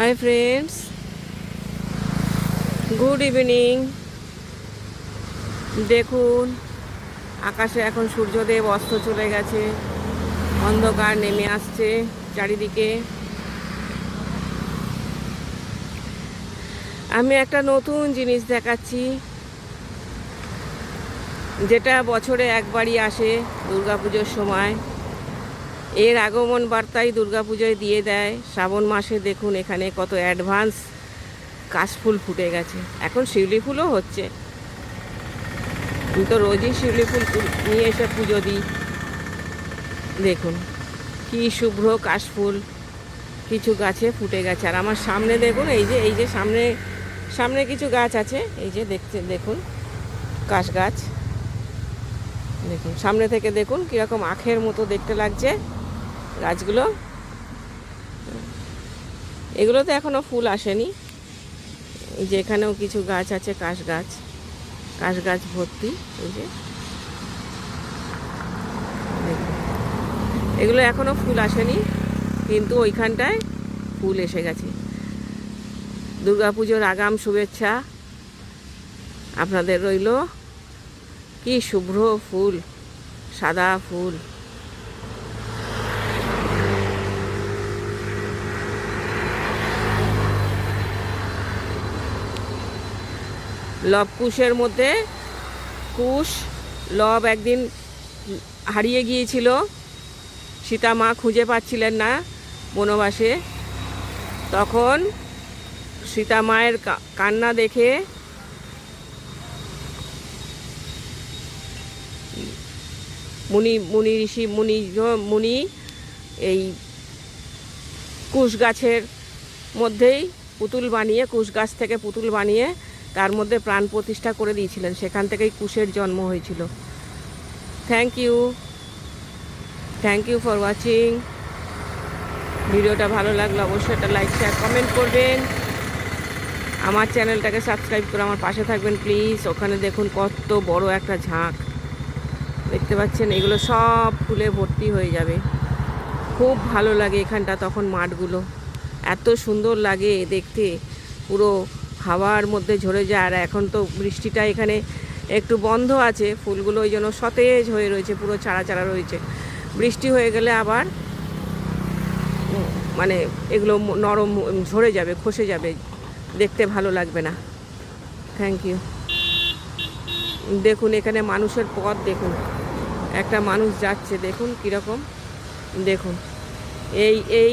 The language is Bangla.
হাই ফ্রেন্ডস গুড ইভিনিং দেখুন, আকাশে এখন সূর্যদেব অস্ত চলে গেছে। অন্ধকার নেমে আসছে চারিদিকে। আমি একটা নতুন জিনিস দেখাচ্ছি, যেটা বছরে একবারই আসে দুর্গাপুজোর সময়। এর আগমন বার্তাই দুর্গাপুজোয় দিয়ে দেয়। শ্রাবণ মাসে দেখুন এখানে কত অ্যাডভান্স কাশফুল ফুটে গেছে। এখন শিউলি ফুলও হচ্ছে। আমি তো রোজই শিউলি ফুল নিয়ে এসে পুজো দিই। দেখুন, কি শুভ্র কাশফুল, কিছু গাছে ফুটে গেছে। আর আমার সামনে দেখুন, এই যে এই যে সামনে সামনে কিছু গাছ আছে। এই যে দেখতে, দেখুন, কাশ গাছ। দেখুন, সামনে থেকে দেখুন কীরকম আখের মতো দেখতে লাগছে। গাছগুলো। এগুলোতে এখনও ফুল আসেনি। এই যে এখানেও কিছু গাছ আছে, কাশ গাছ। কাশ গাছ ভর্তি, এই যে। এগুলো এখনও ফুল আসেনি, কিন্তু ওইখানটায় ফুল এসে গেছে। দুর্গাপুজোর আগাম শুভেচ্ছা আপনাদের রইল। কি শুভ্র ফুল, সাদা ফুল। লব কুশের মধ্যে কুশ, লব একদিন হারিয়ে গিয়েছিল। সীতা মা খুঁজে পাচ্ছিলেন না বনবাসে। তখন সীতা মায়ের কান্না দেখে মুনি মুনি ঋষি, মুনি মুনি এই কুশ গাছের মধ্যেই পুতুল বানিয়ে, কুশ গাছ থেকে পুতুল বানিয়ে তার মধ্যে প্রাণ প্রতিষ্ঠা করে দিয়েছিলেন। সেখান থেকেই কুশের জন্ম হয়েছিল। Thank you thank you for watching ভিডিওটা ভালো লাগলে অবশ্যই একটা লাইক শেয়ার কমেন্ট করবেন। আমার চ্যানেলটাকে সাবস্ক্রাইব করে আমার পাশে থাকবেন প্লিজ ওখানে দেখুন কত বড় একটা ঝাঁক। দেখতে পাচ্ছেন, এগুলো সব ফুলে ভর্তি হয়ে যাবে। খুব ভালো লাগে এখানটা তখন মাঠগুলো। এত সুন্দর লাগে দেখতে। পুরো হাওয়ার মধ্যে ঝরে যায় আর এখন তো বৃষ্টিটা এখানে একটু বন্ধ আছে। ফুলগুলো ওই জন্য সতেজ হয়ে রয়েছে, পুরো চারা চারা রয়েছে। বৃষ্টি হয়ে গেলে আবার মানে এগুলো নরম ঝরে যাবে, খসে যাবে। দেখতে ভালো লাগবে না। থ্যাংক ইউ দেখুন, এখানে মানুষের পথ দেখুন। একটা মানুষ যাচ্ছে, দেখুন কীরকম। দেখুন। এই এই